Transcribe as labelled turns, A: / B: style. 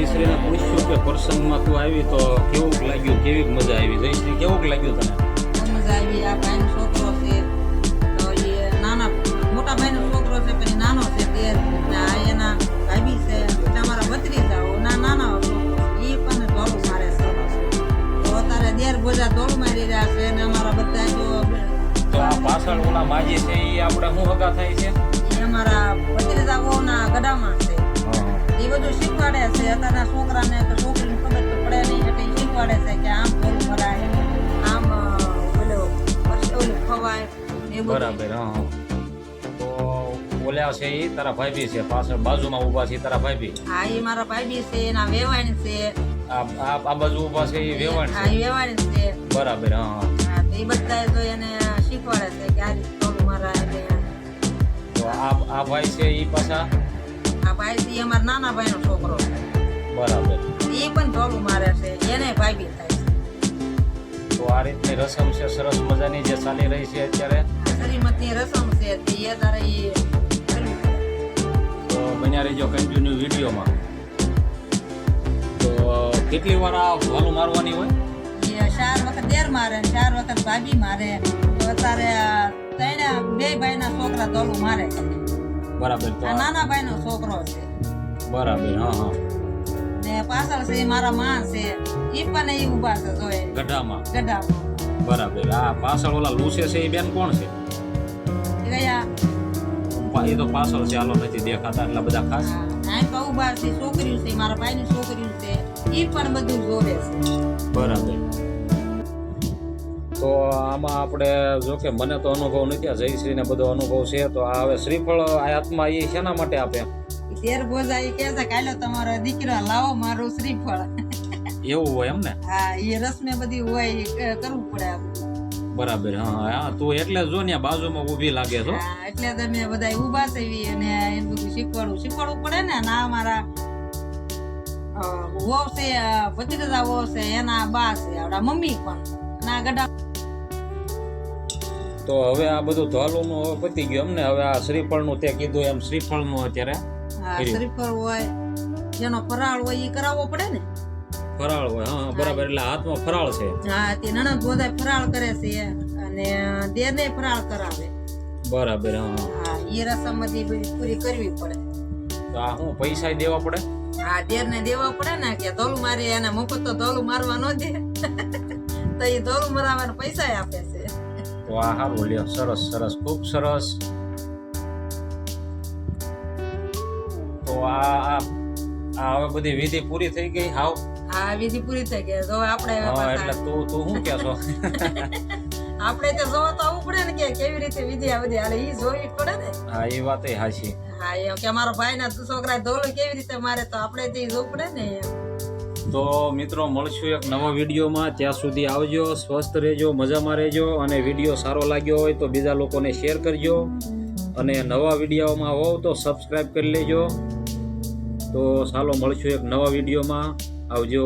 A: જયશ્રીને પૂછ્યું કે પ્રસંગમાં તું આવી તો કેવું લાગ્યું કેવી મજા આવી? જયશ્રી કેવું લાગ્યું તને?
B: મજા આવી. આ ભાઈનો છોકરો છે. તો એ નાના મોટા ભાઈનો છોકરો છે પછી નાનો છે. તે એના ભાભી છે. તમારા ભત્રીજાઓ ના નાના એ પણ દોડ મારે છે. તો અત્યારે દેર બોજા દોડ મારી રહ્યા છે અને અમારા બધા જો
A: તો આ પાછળ ઓલા માજી છે એ આપણે શું હગા થાય છે?
B: એ અમારા ભત્રીજાઓના ગડામાં છે. એ બધું શીખવાડે છે. અત્યારના છોકરાને કે છોકરીને ખબર તો પડે નહીં એટલે શીખવાડે છે કે આમ ધોળું ભરાય આમ ઓલો ઓલું ખવાય એ
A: બરાબર હા. તો બોલ્યા છે એ તારા ભાઈબી છે પાછળ બાજુમાં ઊભા છે તારા ભાઈ
B: હા એ મારા ભાઈ છે એના વેવાણ છે.
A: આ આ બાજુ ઊભા છે એ વેવાણ
B: હા એ વેવાણ છે.
A: બરાબર હા હા.
B: એ બધા તો એને શીખવાડે છે કે આ રીતે મારા એટલે
A: તો આ આ ભાઈ છે એ પાછા?
B: આ ભાઈ છે એ અમારા નાના ભાઈનો છોકરો છે.
A: બરાબર.
B: એ પણ થોડું મારે છે એને ભાઈ થાય છે.
A: તો આ રીતની રસમ છે સરસ મજાની જે ચાલી રહી છે અત્યારે?
B: શ્રીમતી રસમ છે તે એ તારે એ
A: તો બન્યા રહેજો કન્ટિન્યુ વિડીયોમાં. તો કેટલી વાર આ વાલું મારવાની હોય?
B: એ ચાર વખત દેર મારે ચાર વખત ભાભી મારે. તો અત્યારે ત્રણ બે ભાઈના છોકરા દોલું મારે છે.
A: બરાબર તો
B: નાના ભાઈનો છોકરો છે.
A: બરાબર હા હા.
B: ને પાછળ છે મારા માં છે. એ પણ એ ઊભા છે જોઈ.
A: ગઢામાં.
B: ગઢામાં.
A: બરાબર આ પાછળ ઓલા લૂસે છે એ બેન કોણ છે?
B: ગયા
A: એ તો પાછળ છે આલો નથી દેખાતા એટલા બધા ખાસ.
B: આમ પણ ઊભા છે છોકરીઓ છે મારા ભાઈની છોકરીઓ છે. એ પણ બધું જોવે છે.
A: બરાબર. તો આમાં આપણે જો કે મને તો અનુભવ નથી આ જયશ્રીને બધો અનુભવ છે તો આ હવે શ્રીફળ હાથમાં એ શેના માટે આપે?
B: તેર બોજા એ કહે છે કાલે તમારો દીકરો લાવો મારું શ્રીફળ.
A: એવું હોય એમ ને?
B: હા એ રસમે બધી હોય કરવું પડે
A: બરાબર હા હા તું એટલે જો ને બાજુમાં ઊભી લાગે છો.
B: એટલે તમે બધા ઊભા છે ઈ અને એને બધું શીખવાડવું. શીખવાડવું પડે ને ના મારા વહુ છે ભત્રીજા વહુ છે એના બા છે આપણા મમ્મી પણ. ના ગડા
A: તો હવે આ બધું ધોલુંનું હવે પતી ગયું અમને. હવે આ શ્રીફળનું તે કીધું એમ શ્રીફળનું અત્યારે.
B: શ્રીફળ હોય જેનો ફરાળ હોય એ કરાવવો પડે ને?
A: ફરાળ હોય હા બરાબર. એટલે હાથમાં ફરાળ છે.
B: હા તે નણંદ બધા ફરાળ કરે છે અને દેરને ફરાળ કરાવે.
A: બરાબર હા હા.
B: એ રસમ પૂરી કરવી પડે.
A: તો આ હું પૈસા દેવા પડે?
B: હા દેરને દેવા પડે ને કે ધોલું મારી એને. મફત તો ધોલું મારવા ન દે. તો એ ધોલું મરાવવાના પૈસા આપે છે.
A: આ લ્યો સરસ સરસ ખૂબ સરસ. તો આ આ આ હવે બધી વિધિ પૂરી થઈ ગઈ? હાવ?
B: હા વિધિ પૂરી થઈ ગઈ. તો આપણે
A: હા એટલે તું તું શું કહેશો
B: આપણે તો જોવા તો આવવું પડે ને કે કેવી રીતે વિધિ આ બધી. હાલે ઈ જોવી પડે ને.
A: હા એ વાત હાચી.
B: હા એમ કે મારો ભાઈ ના છોકરા ધોલો કેવી રીતે મારે તો આપણે તો જોવું પડે ને એમ.
A: તો મિત્રો, મળશું એક નવા વિડીયોમાં. ત્યાં સુધી આવજો, સ્વસ્થ રહેજો, મજામાં રહેજો અને વીડિયો સારો લાગ્યો હોય તો બીજા લોકોને શેર કરજો. અને નવા વિડીયોમાં હોવ તો સબસ્ક્રાઈબ કરી લેજો. તો ચાલો, મળશું એક નવા વિડીયોમાં. આવજો.